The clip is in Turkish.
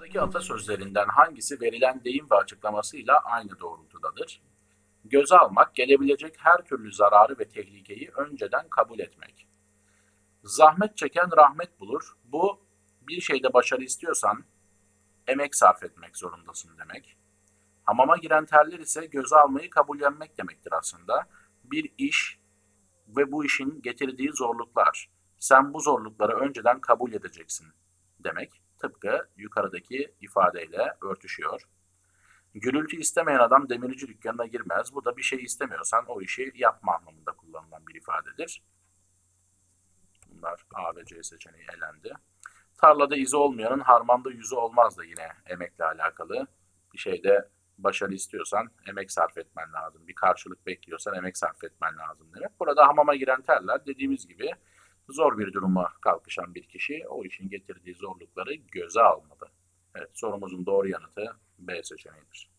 Buradaki atasözlerinden hangisi verilen deyim ve açıklamasıyla aynı doğrultudadır? Göze almak, gelebilecek her türlü zararı ve tehlikeyi önceden kabul etmek. Zahmet çeken rahmet bulur. Bu bir şeyde başarı istiyorsan emek sarf etmek zorundasın demek. Hamama giren terler ise göze almayı kabullenmek demektir aslında. Bir iş ve bu işin getirdiği zorluklar. Sen bu zorlukları önceden kabul edeceksin demek. Tıpkı yukarıdaki ifadeyle örtüşüyor. Gürültü istemeyen adam demirci dükkanına girmez. Bu da bir şey istemiyorsan o işi yapma anlamında kullanılan bir ifadedir. Bunlar A ve C seçeneği elendi. Tarlada izi olmayanın harmanda yüzü olmaz da yine emekle alakalı. Bir şeyde başarı istiyorsan emek sarf etmen lazım. Bir karşılık bekliyorsan emek sarf etmen lazım demek. Burada hamama giren terler dediğimiz gibi zor bir duruma kalkışan bir kişi o işin getirdiği zorlukları göze almalı. Evet sorumuzun doğru yanıtı B seçeneğidir.